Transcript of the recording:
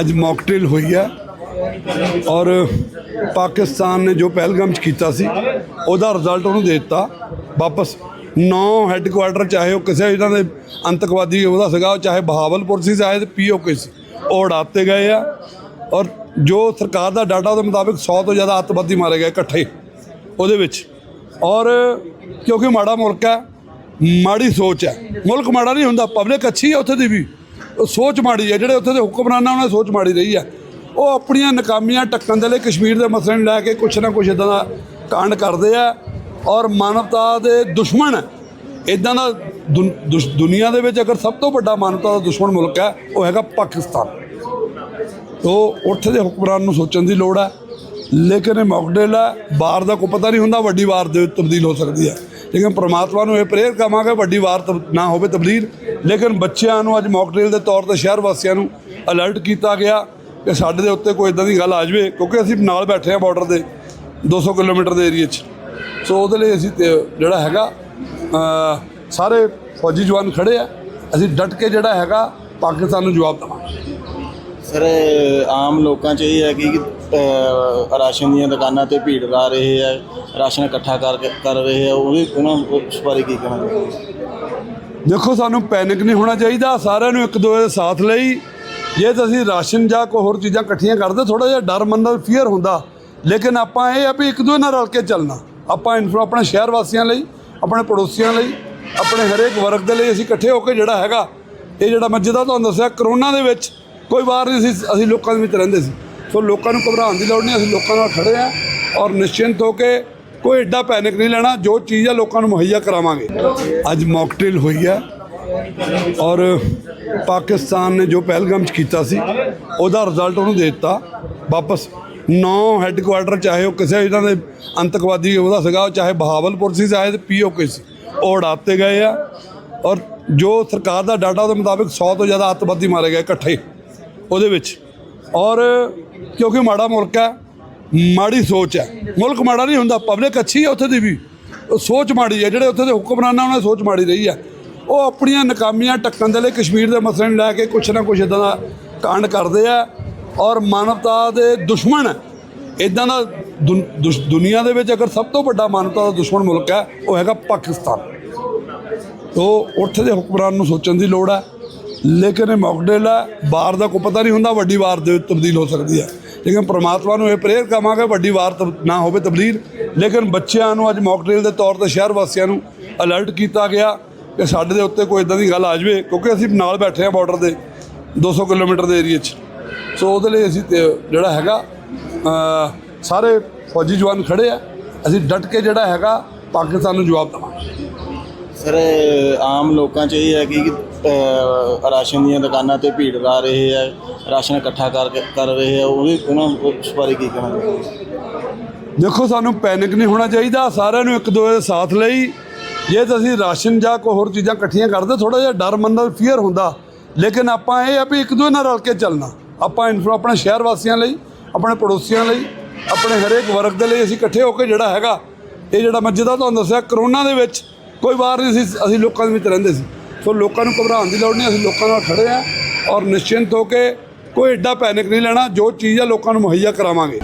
ਅੱਜ ਮੌਕਟੇਲ ਹੋਈ ਹੈ। ਔਰ ਪਾਕਿਸਤਾਨ ਨੇ ਜੋ ਪਹਿਲਗਾਮ ਚ ਕੀਤਾ ਸੀ, ਉਹਦਾ ਰਿਜ਼ਲਟ ਉਹਨੂੰ ਦੇ ਦਿੱਤਾ। ਵਾਪਸ ਨੌ ਹੈੱਡਕੁਆਟਰ ਚਾਹੇ ਉਹ ਕਿਸੇ ਇਹਨਾਂ ਦੇ ਅੰਤਕਵਾਦੀ ਉਹਦਾ ਸੀਗਾ ਉਹ ਚਾਹੇ ਬਹਾਵਲਪੁਰ ਸੀ, ਚਾਹੇ ਤੇ ਪੀਓਕੇ ਸੀ। ਉਹ ਉਡਾਤੇ ਗਏ ਆ। ਔਰ ਜੋ ਸਰਕਾਰ ਦਾ ਡਾਟਾ ਉਹਦੇ ਮੁਤਾਬਿਕ 100 ਤੋਂ ਜ਼ਿਆਦਾ ਅੱਤਵਾਦੀ ਮਾਰੇ ਗਏ ਇਕੱਠੇ ਉਹਦੇ ਵਿੱਚ। ਔਰ ਕਿਉਂਕਿ ਮਾੜਾ ਮੁਲਕ ਹੈ, ਮਾੜੀ ਸੋਚ ਹੈ। ਮੁਲਕ ਮਾੜਾ ਨਹੀਂ ਹੁੰਦਾ, ਪਬਲਿਕ ਅੱਛੀ ਹੈ ਉੱਥੇ ਦੀ ਵੀ। ਉਹ ਸੋਚ ਮਾੜੀ ਹੈ, ਜਿਹੜੇ ਉੱਥੇ ਦੇ ਹੁਕਮਰਾਨਾਂ ਉਹਨਾਂ ਦੀ ਸੋਚ ਮਾੜੀ ਰਹੀ ਹੈ। ਉਹ ਆਪਣੀਆਂ ਨਕਾਮੀਆਂ ਟੱਕਣ ਦੇ ਲਈ ਕਸ਼ਮੀਰ ਦੇ ਮਸਲੇ ਨੂੰ ਲੈ ਕੇ ਕੁਛ ਨਾ ਕੁਛ ਇਦਾਂ ਦਾ ਕਾਂਡ ਕਰਦੇ ਆ ਔਰ ਮਾਨਵਤਾ ਦੇ ਦੁਸ਼ਮਣ ਇਦਾਂ ਦਾ ਦੁਨ- ਦੁਸ਼- ਦੁਨੀਆ ਦੇ ਵਿੱਚ ਅਗਰ ਸਭ ਤੋਂ ਵੱਡਾ ਮਾਨਵਤਾ ਦਾ ਦੁਸ਼ਮਣ ਮੁਲਕ ਹੈ, ਉਹ ਹੈਗਾ ਪਾਕਿਸਤਾਨ। ਤੋ ਉੱਥੇ ਦੇ ਹੁਕਮਰਾਨ ਨੂੰ ਸੋਚਣ ਦੀ ਲੋੜ ਹੈ, ਲੇਕਿਨ ਇਹ ਮੌਕਡੇਲ ਹੈ, ਬਾਹਰ ਦਾ ਕੋਈ ਪਤਾ ਨਹੀਂ ਹੁੰਦਾ, ਵੱਡੀ ਵਾਰ ਦੇ ਵਿੱਚ ਤਬਦੀਲ ਹੋ ਸਕਦੀ ਹੈ। ਲੇਕਿਨ ਪ੍ਰਮਾਤਮਾ ਨੂੰ ਇਹ ਪ੍ਰੇਰ ਕਰਾਂਗੇ ਵੱਡੀ ਵਾਰ ਤਬ- ਨਾ ਹੋਵੇ ਤਬਦੀਲ। ਲੇਕਿਨ ਬੱਚਿਆਂ ਨੂੰ ਅੱਜ ਮੌਕਡੇਲ ਦੇ ਤੌਰ ਤੇ ਸ਼ਹਿਰ ਵਾਸੀਆਂ ਨੂੰ ਅਲਰਟ ਕੀਤਾ ਗਿਆ ਕਿ ਸਾਡੇ ਦੇ ਉੱਤੇ ਕੋਈ ਇਦਾਂ ਦੀ ਗੱਲ ਆ ਜਾਵੇ, ਕਿਉਂਕਿ ਅਸੀਂ ਨਾਲ ਬੈਠੇ ਆ ਬਾਰਡਰ ਦੇ 200 ਕਿਲੋਮੀਟਰ ਦੇ ਏਰੀਆ 'ਚ। ਸੋ ਉਹਦੇ ਲਈ ਅਸੀਂ ਜਿਹੜਾ ਹੈਗਾ ਸਾਰੇ ਫੌਜੀ ਜਵਾਨ ਖੜੇ ਆ। ਅਸੀਂ ਡਟ ਕੇ ਜਿਹੜਾ ਹੈਗਾ ਪਾਕਿਸਤਾਨ ਨੂੰ ਜਵਾਬ ਦੇਵਾਂਗੇ। ਸਰ, ਆਮ ਲੋਕਾਂ 'ਚ ਇਹ ਹੈ ਕਿ ਰਾਸ਼ਨ ਦੀਆਂ ਦੁਕਾਨਾਂ ਤੇ ਭੀੜ ਲਾ ਰਹੇ ਹੈ ਰਾਸ਼ਨ ਇਕੱਠਾ ਕਰ ਕਰ ਰਹੇ ਹੈ ਉਹਦੇ ਉਹਨਾਂ ਉਸ ਬਾਰੇ ਕੀ ਕਹਿਣਾ ਦੇਖੋ, ਸਾਨੂੰ ਪੈਨਿਕ ਨਹੀਂ ਹੋਣਾ ਚਾਹੀਦਾ, ਸਾਰਿਆਂ ਨੂੰ ਇੱਕ ਦੂਜੇ ਦੇ ਸਾਥ ਲਈ। ਜੇ ਤਾਂ ਅਸੀਂ ਰਾਸ਼ਨ ਜਾਂ ਕੋਈ ਹੋਰ ਚੀਜ਼ਾਂ ਇਕੱਠੀਆਂ ਕਰਦੇ ਥੋੜਾ ਜਿਹਾ ਡਰ, ਮਨ ਦਾ ਫੀਅਰ ਹੁੰਦਾ। ਲੇਕਿਨ ਆਪਾਂ ਇਹ ਆ ਵੀ ਇੱਕ ਦੂਜੇ ਨਾਲ ਰਲ ਕੇ ਚੱਲਣਾ। ਆਪਾਂ ਇਨਫੋ ਆਪਣੇ ਸ਼ਹਿਰ ਵਾਸੀਆਂ ਲਈ, ਆਪਣੇ ਪੜੋਸੀਆਂ ਲਈ, ਆਪਣੇ ਹਰੇਕ ਵਰਗ ਦੇ ਲਈ ਅਸੀਂ ਇਕੱਠੇ ਹੋ ਕੇ ਜਿਹੜਾ ਹੈਗਾ, ਇਹ ਜਿਹੜਾ ਮੈਂ ਜਿੱਦਾਂ ਤੁਹਾਨੂੰ ਦੱਸਿਆ, ਕਰੋਨਾ ਦੇ ਵਿੱਚ ਕੋਈ ਵਾਰ ਨਹੀਂ ਸੀ, ਅਸੀਂ ਲੋਕਾਂ ਦੇ ਵਿੱਚ ਰਹਿੰਦੇ ਸੀ। ਸੋ ਲੋਕਾਂ ਨੂੰ ਘਬਰਾਉਣ ਦੀ ਲੋੜ ਨਹੀਂ, ਅਸੀਂ ਲੋਕਾਂ ਨਾਲ ਖੜੇ ਆ ਔਰ ਨਿਸ਼ਚਿੰਤ ਹੋ ਕੇ ਕੋਈ ਐਡਾ ਪੈਨਿਕ ਨਹੀਂ ਲੈਣਾ, ਜੋ ਚੀਜ਼ ਆ ਲੋਕਾਂ ਨੂੰ ਮੁਹੱਈਆ ਕਰਾਵਾਂਗੇ। ਅੱਜ ਮੌਕਟੇਲ ਹੋਈ ਹੈ ਔਰ ਪਾਕਿਸਤਾਨ ਨੇ ਜੋ ਪਹਿਲਗਾਮ ਚ ਕੀਤਾ ਸੀ, ਉਹਦਾ ਰਿਜ਼ਲਟ ਉਹਨੂੰ ਦੇ ਦਿੱਤਾ। ਵਾਪਸ ਨੌ ਹੈੱਡਕੁਆਟਰ ਚਾਹੇ ਉਹ ਕਿਸੇ ਇਹਨਾਂ ਦੇ ਅੰਤਕਵਾਦੀ ਉਹਦਾ ਸੀਗਾ ਚਾਹੇ ਬਹਾਵਲਪੁਰ ਸੀ, ਚਾਹੇ ਤੇ ਪੀਓਕੇ ਸੀ, ਉਹ ਉਡਾਤੇ ਗਏ ਆ। ਔਰ ਜੋ ਸਰਕਾਰ ਦਾ ਡਾਟਾ ਉਹਦੇ ਮੁਤਾਬਿਕ 100 ਤੋਂ ਜ਼ਿਆਦਾ ਅੱਤਵਾਦੀ ਮਾਰੇ ਗਏ ਇਕੱਠੇ, ਉਹਦੇ ਵਿੱਚ। ਔਰ ਕਿਉਂਕਿ ਮਾੜਾ ਮੁਲਕ ਹੈ, ਮਾੜੀ ਸੋਚ ਹੈ। ਮੁਲਕ ਮਾੜਾ ਨਹੀਂ ਹੁੰਦਾ, ਪਬਲਿਕ ਅੱਛੀ ਹੈ ਉੱਥੇ ਦੀ ਵੀ। ਉਹ ਸੋਚ ਮਾੜੀ ਹੈ, ਜਿਹੜੇ ਉੱਥੇ ਦੇ ਹੁਕਮਰਾਨਾਂ ਉਹਨਾਂ ਦੀ ਸੋਚ ਮਾੜੀ ਰਹੀ ਹੈ। ਉਹ ਆਪਣੀਆਂ ਨਕਾਮੀਆਂ ਟੱਕਣ ਦੇ ਲਈ ਕਸ਼ਮੀਰ ਦੇ ਮਸਲੇ ਨੂੰ ਲੈ ਕੇ ਕੁਛ ਨਾ ਕੁਛ ਇਦਾਂ ਦਾ ਕਾਂਡ ਕਰਦੇ ਆ। ਔਰ ਮਾਨਵਤਾ ਦੇ ਦੁਸ਼ਮਣ ਇਦਾਂ ਦਾ ਦੁਨ- ਦੁਸ਼- ਦੁਨੀਆ ਦੇ ਵਿੱਚ ਅਗਰ ਸਭ ਤੋਂ ਵੱਡਾ ਮਾਨਵਤਾ ਦਾ ਦੁਸ਼ਮਣ ਮੁਲਕ ਹੈ, ਉਹ ਹੈਗਾ ਪਾਕਿਸਤਾਨ। ਤੋ ਉੱਥੇ ਦੇ ਹੁਕਮਰਾਨ ਨੂੰ ਸੋਚਣ ਦੀ ਲੋੜ ਹੈ। ਲੇਕਿਨ ਇਹ ਮੌਕਡੇਲ ਹੈ ਬਾਹਰ ਦਾ ਕੋਈ ਪਤਾ ਨਹੀਂ ਹੁੰਦਾ, ਵੱਡੀ ਵਾਰ ਦੇ ਤਬਦੀਲ ਹੋ ਸਕਦੀ ਹੈ। ਲੇਕਿਨ ਪ੍ਰਮਾਤਮਾ ਨੂੰ ਇਹ ਪ੍ਰੇਅਰ ਕਰਾਂਗੇ ਵੱਡੀ ਵਾਰ ਤਬ- ਨਾ ਹੋਵੇ ਤਬਦੀਲ। ਲੇਕਿਨ ਬੱਚਿਆਂ ਨੂੰ ਅੱਜ ਮੌਕਡੇਲ ਦੇ ਤੌਰ ਤੇ ਸ਼ਹਿਰ ਵਾਸੀਆਂ ਨੂੰ ਅਲਰਟ ਕੀਤਾ ਗਿਆ ਕਿ ਸਾਡੇ ਦੇ ਉੱਤੇ ਕੋਈ ਇਦਾਂ ਦੀ ਗੱਲ ਆ ਜਾਵੇ, ਕਿਉਂਕਿ ਅਸੀਂ ਨਾਲ ਬੈਠੇ ਆ ਬਾਰਡਰ ਦੇ 200 ਕਿਲੋਮੀਟਰ ਦੇ ਏਰੀਆ 'ਚ। ਸੋ ਉਹਦੇ ਲਈ ਅਸੀਂ ਜਿਹੜਾ ਹੈਗਾ ਸਾਰੇ ਫੌਜੀ ਜਵਾਨ ਖੜੇ ਆ। ਅਸੀਂ ਡਟ ਕੇ ਜਿਹੜਾ ਹੈਗਾ, ਪਾਕਿਸਤਾਨ ਨੂੰ ਜਵਾਬ ਦੇਵਾਂਗੇ। ਸਰ, ਆਮ ਲੋਕਾਂ 'ਚ ਇਹ ਹੈ ਕਿ ਰਾਸ਼ਨ ਦੀਆਂ ਦੁਕਾਨਾਂ ਤੇ ਭੀੜ ਲਾ ਰਹੇ ਹੈ ਰਾਸ਼ਨ ਇਕੱਠਾ ਕਰ ਕਰ ਰਹੇ ਹੈ ਉਹਦੇ ਉਹਨਾਂ ਉਸ ਬਾਰੇ ਕੀ ਕਹਿਣਾ ਦੇਖੋ, ਸਾਨੂੰ ਪੈਨਿਕ ਨਹੀਂ ਹੋਣਾ ਚਾਹੀਦਾ, ਸਾਰਿਆਂ ਨੂੰ ਇੱਕ ਦੂਜੇ ਦੇ ਸਾਥ ਲਈ। ਜੇ ਤਾਂ ਅਸੀਂ ਰਾਸ਼ਨ ਜਾਂ ਕੋਈ ਹੋਰ ਚੀਜ਼ਾਂ ਇਕੱਠੀਆਂ ਕਰਦੇ ਥੋੜਾ ਜਿਹਾ ਡਰ, ਮਨ ਦਾ ਫੀਅਰ ਹੁੰਦਾ। ਲੇਕਿਨ ਆਪਾਂ ਇਹ ਆ ਵੀ ਇੱਕ ਦੂਜੇ ਨਾਲ ਰਲ ਕੇ ਚੱਲਣਾ। ਆਪਾਂ ਇਨਫੋ ਆਪਣੇ ਸ਼ਹਿਰ ਵਾਸੀਆਂ ਲਈ, ਆਪਣੇ ਪੜੋਸੀਆਂ ਲਈ, ਆਪਣੇ ਹਰੇਕ ਵਰਗ ਦੇ ਲਈ ਅਸੀਂ ਇਕੱਠੇ ਹੋ ਕੇ ਜਿਹੜਾ ਹੈਗਾ, ਇਹ ਜਿਹੜਾ ਮੈਂ ਜਿੱਦਾਂ ਤੁਹਾਨੂੰ ਦੱਸਿਆ, ਕਰੋਨਾ ਦੇ ਵਿੱਚ ਕੋਈ ਵਾਰ ਨਹੀਂ ਸੀ, ਅਸੀਂ ਲੋਕਾਂ ਦੇ ਵਿੱਚ ਰਹਿੰਦੇ ਸੀ। ਸੋ ਲੋਕਾਂ ਨੂੰ ਘਬਰਾਉਣ ਦੀ ਲੋੜ ਨਹੀਂ, ਅਸੀਂ ਲੋਕਾਂ ਨਾਲ ਖੜੇ ਆ ਔਰ ਨਿਸ਼ਚਿੰਤ ਹੋ ਕੇ ਕੋਈ ਐਡਾ ਪੈਨਿਕ ਨਹੀਂ ਲੈਣਾ, ਜੋ ਚੀਜ਼ ਆ ਲੋਕਾਂ ਨੂੰ ਮੁਹੱਈਆ ਕਰਾਵਾਂਗੇ।